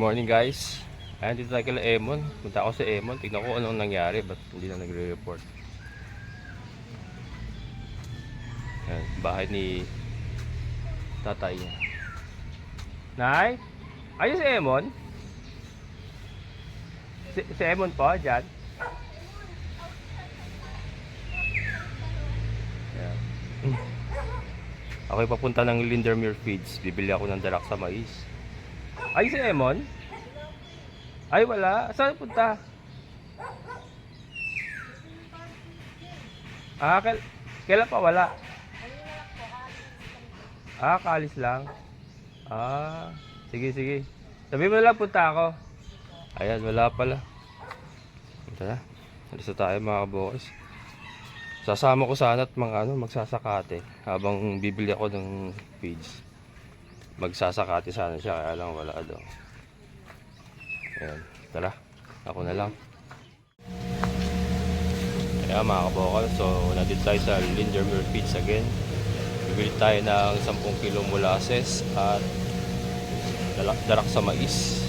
morning guys. Ayan, dito tayo kila Emon. Punta ako sa Emon. Tignan ko anong nangyari. Ba't hindi na nagre-report. Ayan, bahay ni tatay niya. Nay? Ayun si Emon? Si, si Emon po, dyan? Ayan. Ako'y papunta ng Lindermere Feeds. Bibili ako ng darak sa mais. Ay, si Emon? Ay, wala. Saan punta? Ah, kail kailan pa wala? Ah, kaalis lang. Ah, sige, sige. Sabi mo lang punta ako. Ayan, wala pala. Ito na. Alis na tayo mga kabokis. Sasama ko sana at mga ano, magsasakate habang bibili ako ng feeds. Magsasakate sana siya kaya lang wala daw. Ayan, tara. Ako na lang. Kaya mga kabokal, so nandito tayo sa Lindermere Feeds again. Bibili tayo ng 10 kilo molasses at darak sa mais.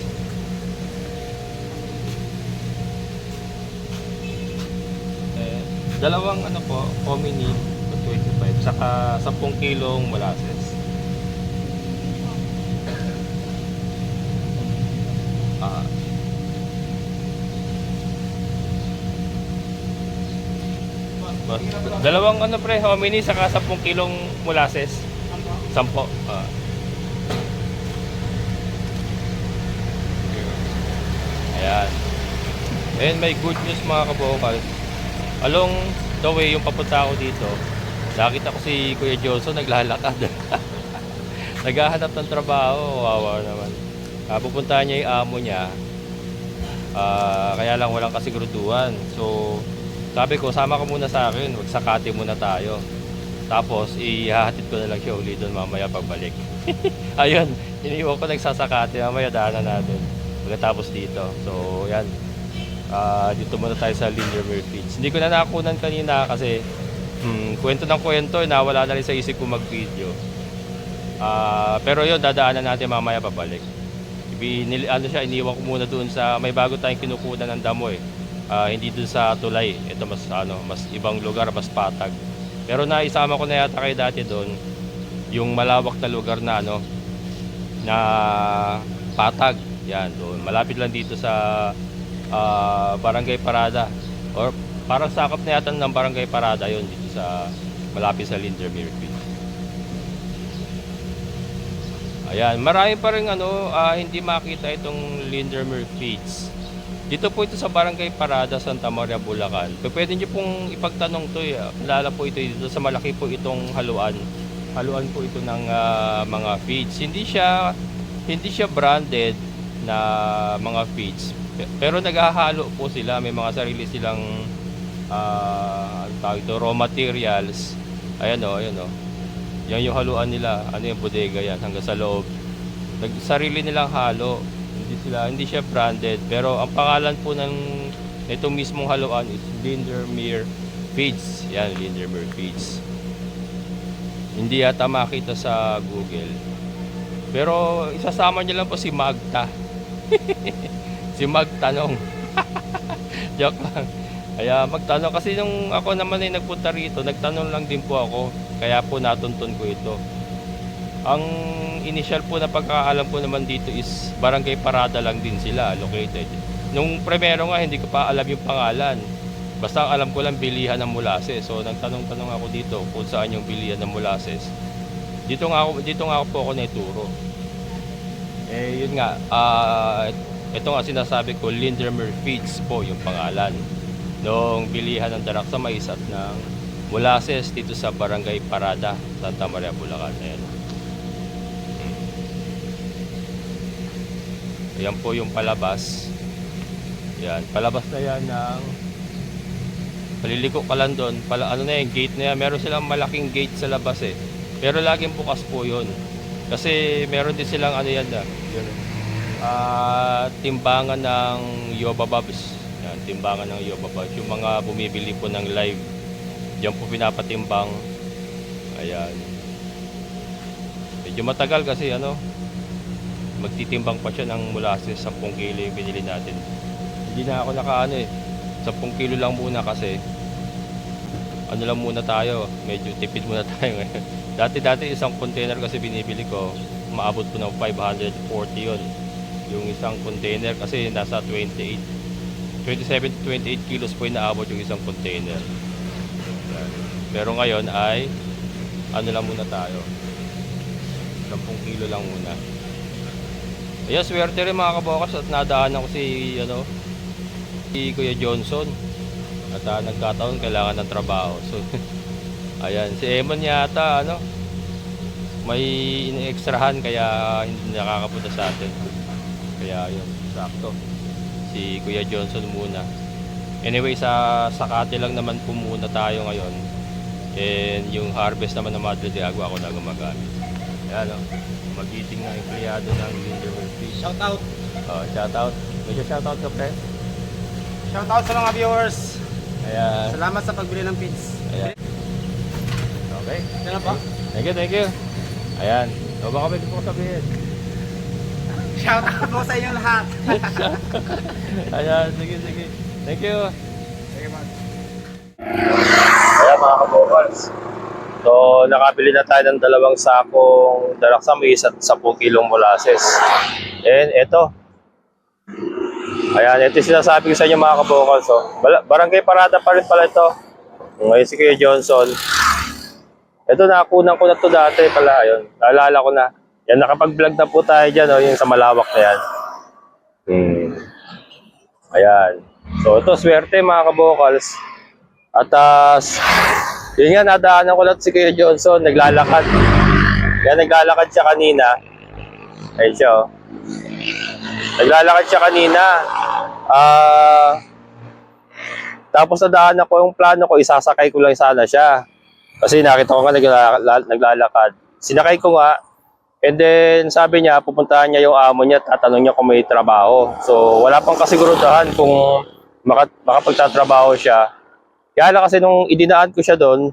Eh, dalawang ano po, Omni 25, saka 10 kilong molasses. Ba- Dalawang ano pre, hominy saka 10 kilong molasses. Sampo. Ah. Ayan. And may good news mga kabokal. Along the way yung papunta ako dito, nakita ko si Kuya Johnson naglalakad. Naghahanap ng trabaho, wawa naman. Uh, pupuntahan niya yung amo niya. Ah, kaya lang walang kasiguraduhan. So, sabi ko, sama ka muna sa akin, magsakati muna tayo. Tapos, ihahatid ko na lang siya uli doon mamaya pagbalik. Ayun, iniwan ko nagsasakati, mamaya daanan natin. Pagkatapos dito. So, yan. Ah, dito muna tayo sa Lindermere Feeds. Hindi ko na nakunan kanina kasi hmm, kwento ng kwento, eh, nawala na rin sa isip ko mag-video. Ah, pero yun, dadaanan natin mamaya pabalik. Binili, ano siya, iniwan ko muna doon sa may bago tayong kinukunan ng damo eh. Ah, hindi doon sa tulay. Ito mas ano, mas ibang lugar, mas patag. Pero naisama ko na yata kay dati doon yung malawak na lugar na ano na patag. Yan doon. Malapit lang dito sa ah, Barangay Parada or parang sakop na yata ng Barangay Parada yon dito sa malapit sa Lindermere Field. Ayan, marami pa rin ano, ah, hindi makita itong Lindermere Feeds. Dito po ito sa Barangay Parada, Santa Maria, Bulacan. Pwede nyo pong ipagtanong to, eh. Lala po ito dito sa malaki po itong haluan. Haluan po ito ng ah, mga feeds. Hindi siya hindi siya branded na mga feeds. Pe- Pero naghahalo po sila, may mga sarili silang ano tawag ito, raw materials. Ayan o, ayan o. Yan yung haluan nila. Ano yung bodega yan hanggang sa loob. Nag sarili nilang halo. Hindi sila hindi siya branded pero ang pangalan po ng itong mismong haluan is Lindermere Feeds. Yan, Lindermere Feeds. Hindi yata makita sa Google. Pero isasama niyo lang po si Magta. si Magtanong. Joke lang. Kaya magtanong kasi nung ako naman ay nagpunta rito, nagtanong lang din po ako. Kaya po natuntun ko ito. Ang initial po na pagkakaalam po naman dito is Barangay Parada lang din sila located. Nung primero nga hindi ko pa alam yung pangalan. Basta alam ko lang bilihan ng molasses. So nagtanong-tanong ako dito kung saan yung bilihan ng molasses. Dito nga ako dito nga ako po ako naituro. Eh yun nga, ah ito nga sinasabi ko Lindermere Feeds po yung pangalan noong bilihan ng darak sa mais at ng molasses dito sa Barangay Parada, Santa Maria, Bulacan. Ayan. Ayan po yung palabas. Yan, palabas na yan ng paliliko ka lang doon. Pala, ano na yung gate na yan. Meron silang malaking gate sa labas eh. Pero laging bukas po yun. Kasi meron din silang ano yan na. Yun. Ah, timbangan ng Yoba Babs. Yan, timbangan ng Yoba Babs. Yung mga bumibili po ng live. Diyan po pinapatimbang. Ayan. Medyo matagal kasi ano, magtitimbang pa siya ng molasses 10 kilo yung binili natin. Hindi na ako nakaano eh. 10 kilo lang muna kasi ano lang muna tayo, medyo tipid muna tayo ngayon. Dati-dati isang container kasi binibili ko, maabot po ng 540 yon Yung isang container kasi nasa 28, 27 to 28 kilos po yung naabot yung isang container. Pero ngayon ay ano lang muna tayo. 10 kilo lang muna. Ayan, swerte rin mga kabokas at nadaanan ko si ano si Kuya Johnson. At ah, nagkataon kailangan ng trabaho. So ayan, si Emon yata ano may ini-extrahan kaya hindi nakakapunta sa atin. Kaya yun, sakto. Si Kuya Johnson muna. Anyway, sa Sakate lang naman po muna tayo ngayon. And yung harvest naman ng Madre de Agua ako na gumagamit. Ayan o, magiting na empleyado ng Linderwood Fish. Shout out. Oh, shout out. May shout out ka pre? Shout out sa mga viewers. Ayan. Salamat sa pagbili ng feeds. Ayan. Okay. Yan na po. Thank you, thank you. Ayan. O baka pwede po sabihin. Shout out po sa inyong lahat. Ayan, sige, sige. Thank you. Sige, man. Ayan mga kabokals. So, nakabili na tayo ng dalawang sakong dalaksamis at 10 kilong molasses. And ito. Ayan, ito yung sinasabi ko sa inyo mga kabokals. Oh. Bala- Barangay Parada pa rin pala ito. Ngayon si Kuya Johnson. Ito, nakunan ko na to dati pala. Ayun, naalala ko na. Yan, nakapag-vlog na po tayo dyan. Oh, yung sa malawak na yan. Hmm. Ayan. So, ito, swerte mga kabokals. At s- yun nga, nadaanan ko lang si Kuya Johnson, naglalakad. Yan, naglalakad siya kanina. Ayun siya, oh. Naglalakad siya kanina. Ah... tapos nadaanan ko yung plano ko, isasakay ko lang sana siya. Kasi nakita ko nga nagla- naglalakad. Sinakay ko nga, and then sabi niya, pupuntahan niya yung amo niya, tatanong niya kung may trabaho. So, wala pang kasigurudahan kung maka, makapagtatrabaho siya. Kaya lang kasi nung idinaan ko siya doon,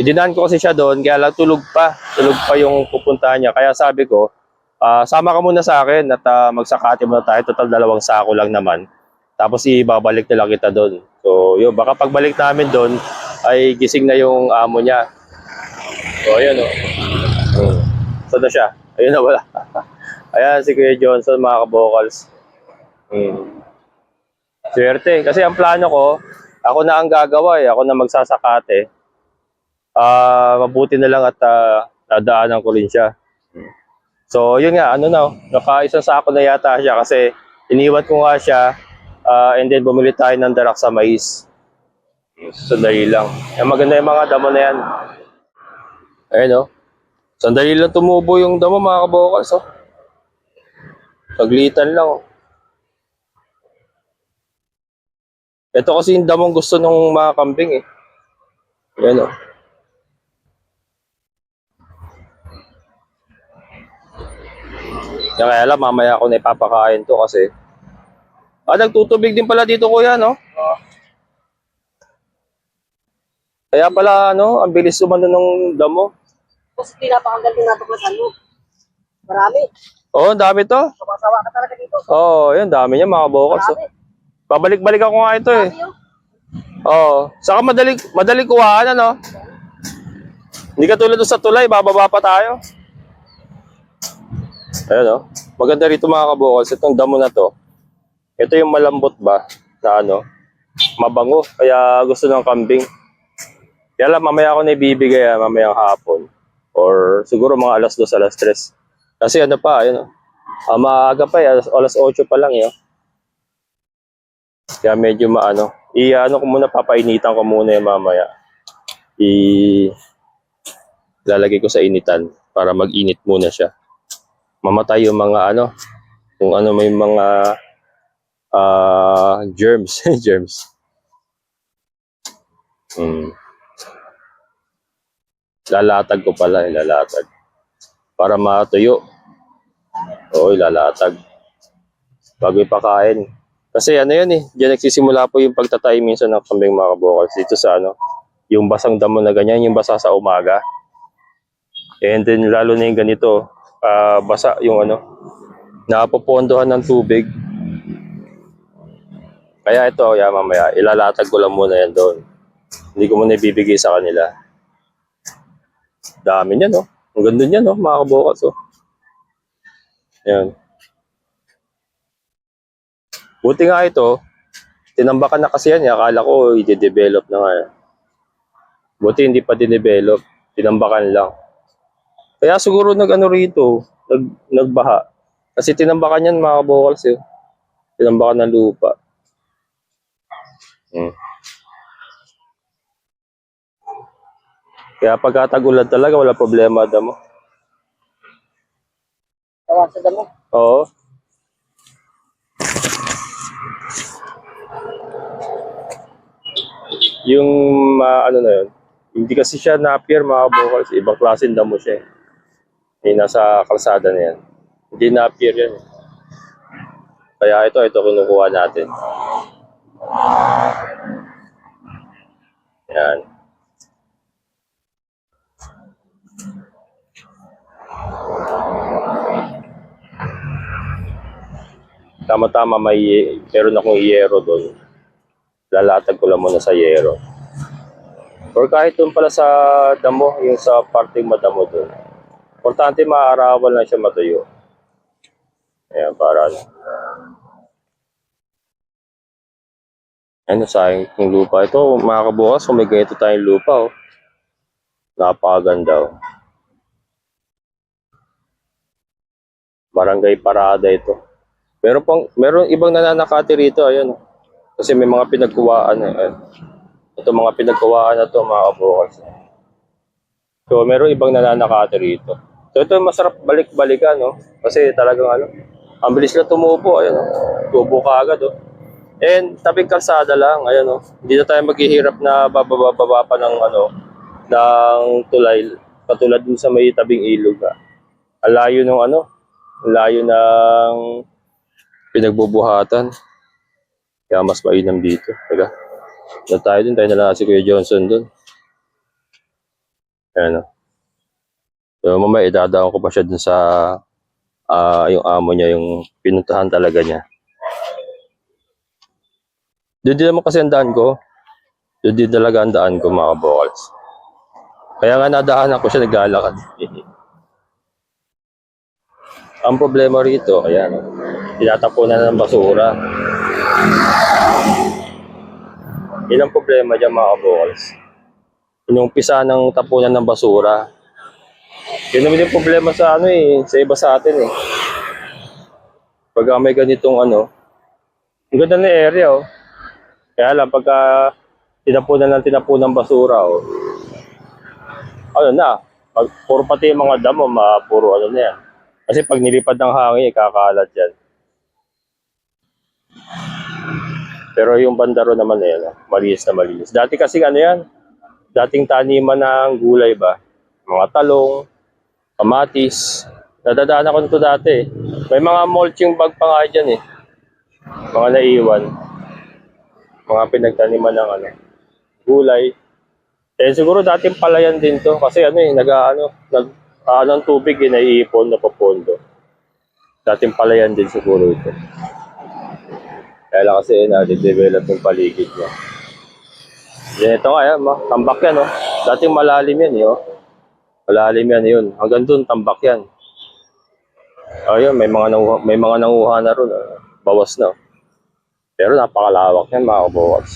idinaan ko kasi siya doon, kaya lang tulog pa. Tulog pa yung pupuntahan niya. Kaya sabi ko, ah, sama ka muna sa akin at ah, magsakati muna tayo. Total dalawang sako lang naman. Tapos ibabalik na lang kita doon. So yun, baka pagbalik namin doon, ay gising na yung amo niya. So ayun o. Oh. Saan na siya? Ayun na wala. Ayan si Kuya Johnson mga kabokals. Hmm. Swerte. Kasi ang plano ko, ako na ang gagawa eh. Ako na magsasakate. Ah, mabuti na lang at ah, nadaanan ko rin siya. So, yun nga, ano na, naka-isang sako na yata siya kasi iniwan ko nga siya ah, and then bumili tayo ng darak sa mais. Sandali lang. Yan, maganda yung mga damo na yan. Ayun oh. Sandali lang tumubo yung damo mga kabokas oh. Paglitan lang oh. Ito kasi yung damong gusto ng mga kambing eh. Yan oh. Yan kaya lang, mamaya ako na ipapakain to kasi Ah, nagtutubig din pala dito kuya, no? Kaya pala, ano, ang bilis umano ng damo. Kasi pinapakanggal din natuklasan mo. Marami. Oo, oh, dami to. Sumasawa ka talaga dito. Oo, oh, yun, dami niya mga vocals. Marami. Oh. Pabalik-balik ako nga ito eh. Yun. Oo. Oh, saka madali, madali kuhaan, ano? Hindi ka tulad sa tulay, bababa pa tayo. Ayun, oh. Maganda rito mga kabukals. Itong damo na to. Ito yung malambot ba na ano, mabango. Kaya gusto ng kambing. Kaya lang, mamaya ako na ibibigay, ah, mamayang hapon. Or siguro mga alas 2, alas 3. Kasi ano pa, ayun, oh. Ah, maaga pa eh, alas, alas 8 pa lang yun. Kaya medyo maano. I-ano ko muna, papainitan ko muna yung mamaya. I lalagay ko sa initan para mag-init muna siya. Mamatay yung mga ano, kung ano may mga ah germs, germs. Hmm. Lalatag ko pala, eh, lalatag. Para matuyo. Oo, lalatag. Bago ipakain. Kasi ano yun eh, diyan nagsisimula po yung pagtatay minsan ng kambing mga kabukals dito sa ano, yung basang damo na ganyan, yung basa sa umaga. And then lalo na yung ganito, ah, basa yung ano, napopondohan ng tubig. Kaya ito, ya mamaya, ilalatag ko lang muna yan doon. Hindi ko muna ibibigay sa kanila. Dami niyan, no? Ang ganda niyan, no? Mga kabukas, oh. Yan. Buti nga ito, tinambakan na kasi yan. eh. Akala ko, i-develop na nga. eh. Buti hindi pa dinevelop. Tinambakan lang. Kaya siguro nag-ano rito, nag, nagbaha. Kasi tinambakan yan mga kabokals eh. Tinambakan ng lupa. Hmm. Kaya pagka tag-ulan talaga, wala problema damo. Tawa sa damo. Oo. Yung ma- ano na yun, hindi kasi siya napier mga vocals, ibang klaseng damo siya. eh. Yung nasa kalsada na yan. Hindi napier yan. eh. Kaya ito, ito kinukuha natin. Yan. Tama-tama may meron akong yero doon. Lalatag ko lang muna sa yero. Or kahit doon pala sa damo, yung sa parting madamo doon. Importante maaarawan lang siya matuyo. Ayan, para ano. Ano, sayang yung lupa. Ito, mga kabukas, kung may ganito tayong lupa, oh. Napakaganda, oh. Barangay Parada ito. Meron pang meron ibang nananakati rito, ayun. Kasi may mga pinagkuwaan eh. Ito mga pinagkuwaan na to mga kabukals. So meron ibang nananakati rito. So ito masarap balik-balikan no. Kasi talagang ano, ang bilis na tumubo, ayun oh. Tubo ka agad oh. And tabing kalsada lang, ayun oh. Hindi na tayo maghihirap na bababa pa ng ano ng tulay katulad dun sa may tabing ilog. Ah. Ang layo ng ano, ang layo ng pinagbubuhatan. Kaya mas mainam dito. Teka. Na tayo dun, tayo na lang si Kuya Johnson dun. Ayan o. So, mamaya idadaan ko pa siya dun sa ah, yung amo niya, yung pinuntahan talaga niya. Doon din naman kasi ang daan ko. Doon din talaga ang daan ko mga vocals. Kaya nga nadaanan ko siya naglalakad. ang problema rito, ayan, tinatapunan ng basura. Yun ang problema dyan mga kabukas. Inumpisa ng tapunan ng basura. Yun naman yung problema sa ano eh, sa iba sa atin eh. Pag may ganitong ano, ang ganda ng area oh. Kaya lang pagka tinapunan ng tinapunan ng basura oh. Ano na, pag puro pati yung mga damo, ma, puro ano na yan. Kasi pag nilipad ng hangin, kakalat yan. Pero yung bandaro naman eh, ano, malinis na malinis. Dati kasi ano yan, dating taniman ng gulay ba? Mga talong, kamatis. Nadadaan ako nito dati. eh. May mga mulching bag pa nga dyan eh. Mga naiwan. Mga pinagtaniman ng ano, gulay. Eh siguro dating palayan din to kasi ano eh, nag ano, nag ano tubig eh, naiipon na papondo. Dating palayan din siguro ito. Kaya kasi na-develop yung paligid niya. Yan ito nga, yan, tambak yan, oh. Dating malalim yan, eh, oh. Malalim yan, yun. Hanggang dun, tambak yan. Ayun, may mga nanguha, may mga nanguha na ron, ah. bawas na. oh. Pero napakalawak yan, mga kabawas.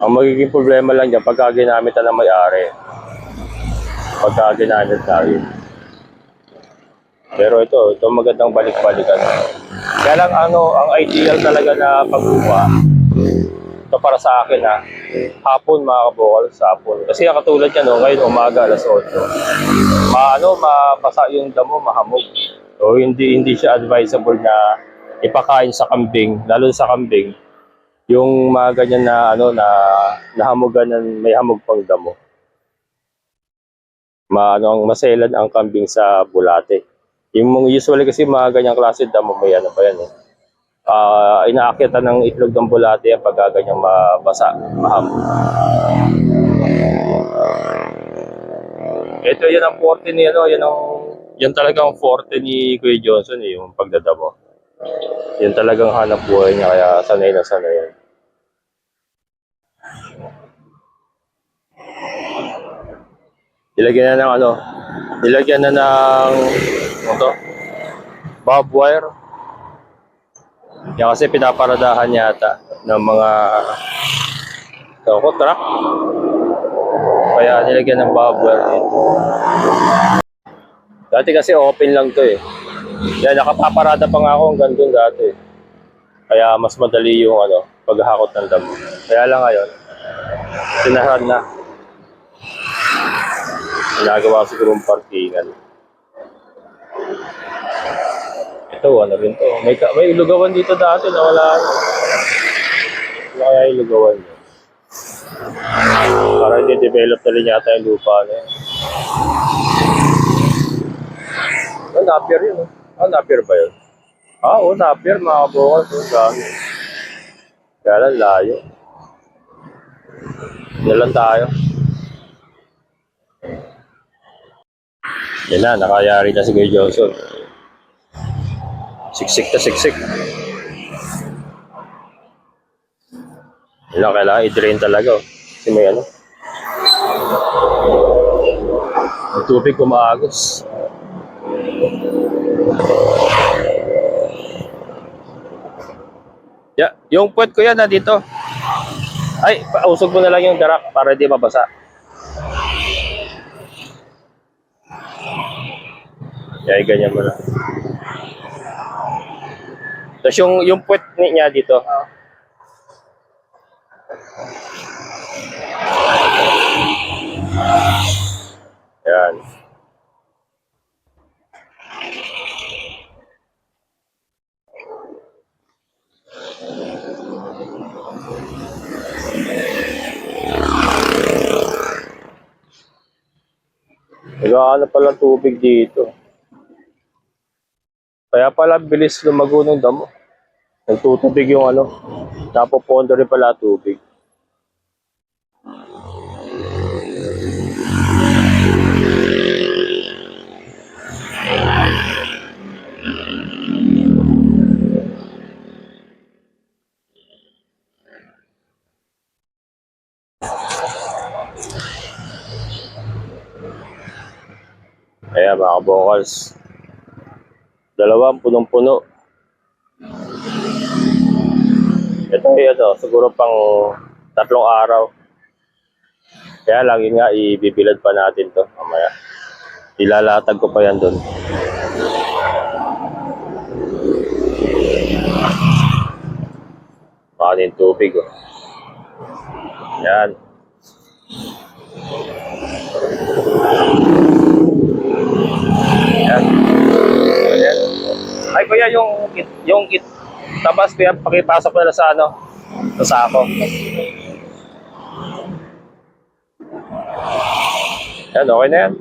Ang magiging problema lang dyan, pagka ginamit na may-ari. Pagka ginamit tayo. Pero ito, ito magandang balik-balikan. Kaya lang ano, ang ideal talaga na pagkuha, ito para sa akin ha, hapon mga kabukal, sa hapon. Kasi katulad yan, no, ngayon umaga, alas 8. Maano, mapasa yung damo, mahamog. So hindi hindi siya advisable na ipakain sa kambing, lalo sa kambing, yung mga ganyan na ano na nahamugan ng may hamog pang damo. Maano ang maselan ang kambing sa bulate. Yung usually kasi mga ganyang klase damo may ano pa yan eh. Ah, inaakyatan ng itlog ng bulate yan pag ganyang mabasa, mahamog. Ito yan ang 40 ni ano, yan ang yan talagang forte ni Kuya Johnson eh, yung pagdadamo. Yan talagang hanap buhay niya, kaya sanay na sanay yan. Nilagyan na ng ano, nilagyan na ng, ano to? Bob wire. Yan kasi pinaparadahan yata ng mga Toko, truck. Kaya nilagyan ng bob wire dito. Dati kasi open lang to eh. Yan, nakapaparada pa nga ako hanggang doon dati. Kaya mas madali yung ano, paghahakot ng damo. Kaya lang ngayon, sinahan na. Ginagawa siguro ng parkingan. Ito, ano rin to. May, may lugawan dito dati na wala. Wala kaya yung lugawan niya. Para hindi develop na rin yata yung lupa na yun. Ah, Napier yun. oh. Ah, Napier ba yun? Ah, oo, Napier, mga kabukal. Oh, dami. Kaya lang, layo. Yan lang tayo. Yan na, nakayari na si Kuya Johnson. Siksik na siksik. Lang, kailangan i-drain talaga. oh. Kasi may ano. Ang tubig kumaagos. Ya, yung puwet ko yan na dito. Ay, pausog mo na lang yung darak para di mabasa. Kaya ganyan mo na. Tapos yung, yung puwet ni- niya dito. Yan. Naghahanap pala tubig dito. Kaya pala bilis lumago ng damo. Nagtutubig yung ano. Napopondo rin pala tubig. Ayan mga vocals. Dalawang punong-puno. Ito ay ano, siguro pang tatlong araw. Kaya yun nga, ibibilad pa natin to mamaya. Ilalatag ko pa yan doon. Kanin tubig oh. Yan. Yan. Ay kuya, yung kit, yung kit, tabas kuya, pakipasok nila sa ano, sa sako. Yan, okay na yan.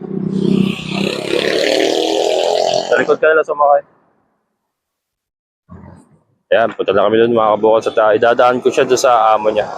Sa likod ka nila sumakay. Ayan, punta na kami doon mga kabukal sa tayo. Idadaan ko siya doon sa amo niya.